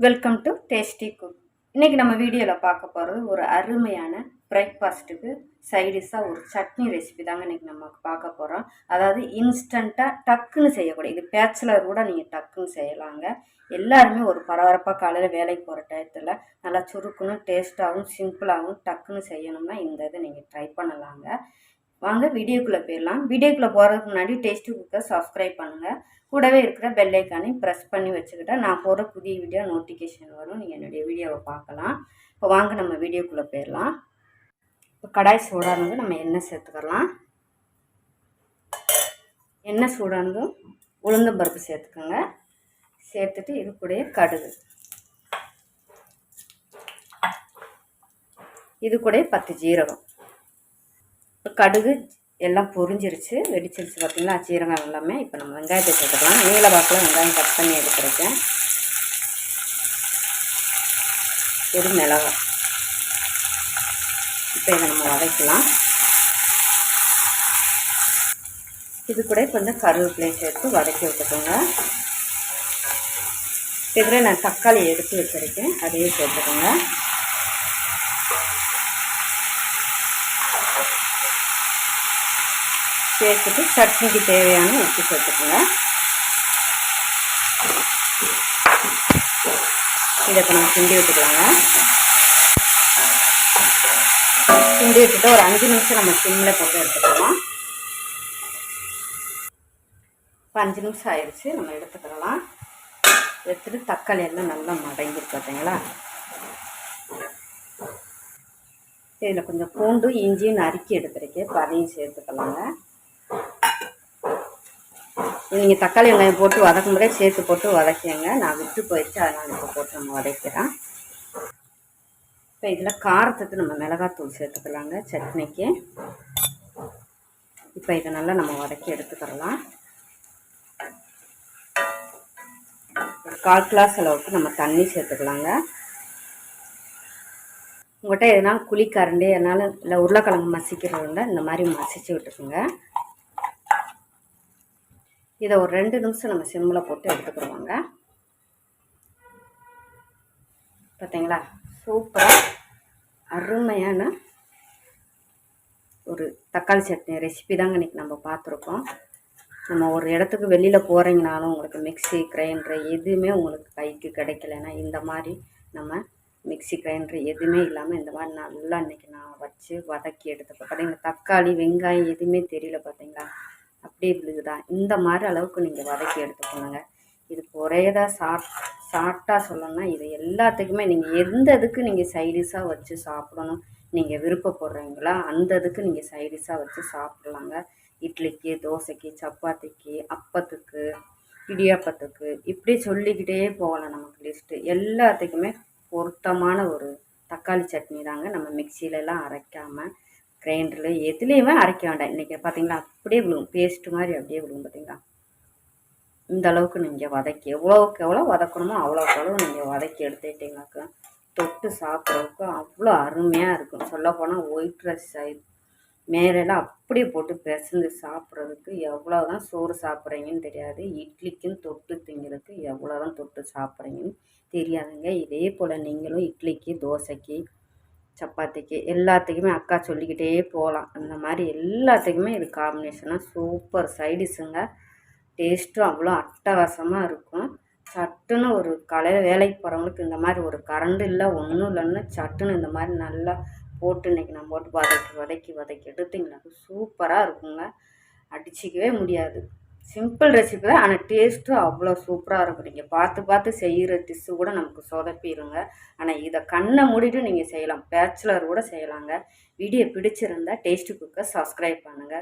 Welcome to tasty cook இன்றைக்கி நம்ம வீடியோவில் பார்க்க போகிறது ஒரு அருமையான பிரேக்ஃபாஸ்ட்டுக்கு சைடிஷாக ஒரு சட்னி ரெசிபி தாங்க இன்றைக்கி நம்ம பார்க்க போகிறோம் அதாவது இன்ஸ்டண்ட்டாக டக்குன்னு செய்யக்கூடிய இது பேச்சுலர் கூட நீங்கள் டக்குன்னு செய்யலாங்க. எல்லாருமே ஒரு பரபரப்பாக காலையில் வேலைக்கு போகிற டயத்தில் நல்லா சுருக்குன்னு டேஸ்ட்டாகவும் சிம்பிளாகவும் டக்குன்னு செய்யணும்னா இந்த இதை நீங்கள் ட்ரை பண்ணலாங்க. வாங்க வீடியோக்குள்ளே போயிடலாம் வீடியோக்குள்ளே போகிறதுக்கு முன்னாடி டேஸ்ட்டு குக்கை சப்ஸ்கிரைப் பண்ணுங்கள் கூடவே இருக்கிற பெல்லைக்கானை ப்ரெஸ் பண்ணி வச்சுக்கிட்டால் நான் போகிற புதிய வீடியோ நோட்டிஃபிகேஷன் வரும். நீங்கள் என்னுடைய வீடியோவை பார்க்கலாம். இப்போ வாங்க நம்ம வீடியோக்குள்ளே போயிடலாம் இப்போ கடாய் சூடானது நம்ம எண்ணெய் சேர்த்துக்கலாம். எண்ணெய் சூடானதும் உளுந்தம் பருப்பு சேர்த்துக்கோங்க. சேர்த்துட்டு இது கூட கடுகு. இது கூட பத்து ஜீரகம். இப்போ கடுகு எல்லாம் பொரிஞ்சிருச்சு. வெடிச்சிருச்சு பார்த்தீங்களா சீரகம் எல்லாமே. இப்போ நம்ம வெங்காயத்தை சேர்த்துக்கலாம். நீல வாக்கில் வெங்காயம் கட் பண்ணி எடுத்துருக்கேன். ஒரு மிளகாய். இப்போ இதை நம்ம வதக்கலாம். இது கூட கொஞ்சம் கருவேப்பிலையும் சேர்த்து வதக்கி விட்டுக்கோங்க. இதில் நான் தக்காளி எடுத்து வச்சுருக்கேன். அதையும் சேர்த்துக்கோங்க. சேர்த்துட்டு சட்னிக்கு தேவையான உப்பு சேர்த்துக்கோங்க. இதை இப்போ நம்ம கிண்டி விட்டுக்கலாங்க. கிண்டி விட்டுட்டு ஒரு அஞ்சு நிமிஷம் நம்ம சிம்மில் போட்டு எடுத்துக்கலாம். இப்போ அஞ்சு நிமிஷம் ஆயிடுச்சு நம்ம எடுத்துக்கலாம். எடுத்துட்டு தக்காளி எல்லாம் நல்லா மடங்கிருக்கு பார்த்தீங்களா இதில் கொஞ்சம் பூண்டு இஞ்சியும் நறுக்கி எடுத்துருக்கேன். இப்போ அதையும் சேர்த்துக்கலாங்க. நீங்கள் தக்காளி வெங்காயம் போட்டு வதக்கும் போதே சேர்த்து போட்டு வதக்கிங்க நான் விட்டு போயிடுச்சு அதனால் இப்போ போட்டு நம்ம வதக்கிறேன். இப்போ இதில் காரத்துக்கு நம்ம மிளகாத்தூள் சேர்த்துக்கலாங்க சட்னிக்கு. இப்போ இதை நல்லா நம்ம வதக்கி எடுத்துக்கிறலாம். கால் கிளாஸ் அளவுக்கு நம்ம தண்ணி சேர்த்துக்கலாங்க. உங்கள்கிட்ட எதனால் குழிக்கரண்டி எதனால் இல்லை உருளைக்கிழங்கு மசிக்கிறது இந்த மாதிரி மசிச்சு விட்டுக்குங்க. இதை ஒரு ரெண்டு நிமிஷம் நம்ம சிம்மில் போட்டு எடுத்துக்கிடுவாங்க. பார்த்தீங்களா சூப்பராக அருமையான ஒரு தக்காளி சட்னி ரெசிபி தாங்க இன்றைக்கி நம்ம பார்த்துருக்கோம் நம்ம ஒரு இடத்துக்கு வெளியில் போகிறீங்கனாலும் உங்களுக்கு மிக்சி கிரைண்டரு எதுவுமே உங்களுக்கு கைக்கு கிடைக்கலன்னா இந்த மாதிரி நம்ம மிக்சி கிரைண்டரு எதுவுமே இல்லாமல் இந்த மாதிரி நல்லா இன்றைக்கி நான் வச்சு வதக்கி எடுத்துப்பேன். பார்த்தீங்கன்னா தக்காளி வெங்காயம் எதுவுமே தெரியல பார்த்தீங்களா அப்படி விழுகுதா? இந்த மாதிரி அளவுக்கு நீங்கள் வதக்கி எடுத்துக்கணுங்க இதுக்கு ஒரே தான் சாப் சாப்பிட்டா சொல்லணும்னா இது எல்லாத்துக்குமே நீங்கள் எந்த இதுக்கு நீங்கள் சைடிஷாக வச்சு சாப்பிடணும் நீங்கள் விருப்பப்படுறீங்களா அந்த இதுக்கு நீங்கள் சைடிஷாக வச்சு சாப்பிட்லாங்க. இட்லிக்கு தோசைக்கு சப்பாத்திக்கு அப்பத்துக்கு இடியாப்பத்துக்கு இப்படி சொல்லிக்கிட்டே போகலாம் நமக்கு லிஸ்ட்டு எல்லாத்துக்குமே பொருத்தமான ஒரு தக்காளி சட்னி தாங்க நம்ம மிக்சியிலலாம் அரைக்காமல் கிரைண்டரில் எதுலேயுமே அரைக்க வேண்டாம். இன்றைக்கி பார்த்தீங்களா அப்படியே விழுவும் பேஸ்ட்டு மாதிரி அப்படியே விழுவும் பார்த்தீங்களா இந்த அளவுக்கு நீங்கள் வதக்கி எவ்வளோவுக்கு எவ்வளோ வதக்கணுமோ அவ்வளோக்கு எவ்வளோ நீங்கள் வதக்கி எடுத்துக்கிட்டீங்கனாக்கா தொட்டு சாப்பிட்றதுக்கு அவ்வளோ அருமையாக இருக்கும். சொல்லப்போனால் ஒயிட் ரைஸ் சைட் மேலெல்லாம் அப்படியே போட்டு பிசைஞ்சு சாப்பிட்றதுக்கு எவ்வளோ தான் சோறு சாப்பிட்றீங்கன்னு தெரியாது. இட்லிக்கும் தொட்டு திங்கிறதுக்கு எவ்வளோ தான் தொட்டு சாப்பிட்றீங்கன்னு தெரியாதுங்க. இதே போல் நீங்களும் இட்லிக்கு தோசைக்கு சப்பாத்திக்கு எல்லாத்துக்குமே அக்கா சொல்லிக்கிட்டே போகலாம். அந்த மாதிரி எல்லாத்துக்குமே இது காம்பினேஷனாக சூப்பர் சைடிஷுங்க டேஸ்ட்டும் அவ்வளோ அட்டகாசமாக இருக்கும். சட்டுன்னு ஒரு காலையில் வேலைக்கு போகிறவங்களுக்கு இந்த மாதிரி ஒரு கரண்ட் இல்லை ஒன்றும் இல்லைன்னு சட்டுன்னு இந்த மாதிரி நல்லா போட்டு இன்றைக்கி நம்ம போட்டு வதக்கி வதக்கி வதக்கி எடுத்திங்கன்னா சூப்பராக இருக்குங்க. அடிச்சிக்கவே முடியாது. சிம்பிள் ரெசிபி தான் ஆனால் டேஸ்ட்டும் அவ்வளோ சூப்பராக இருக்கும். நீங்கள் பார்த்து பார்த்து செய்கிற டிஷ்ஷு கூட நமக்கு சொதப்பிடுங்க ஆனால் இதை கண்ணை மூடிட்டு நீங்கள் செய்யலாம். பேச்சுலர் கூட செய்யலாங்க. வீடியோ பிடிச்சிருந்தா டேஸ்ட்டு குக்கை சப்ஸ்கிரைப் பண்ணுங்கள்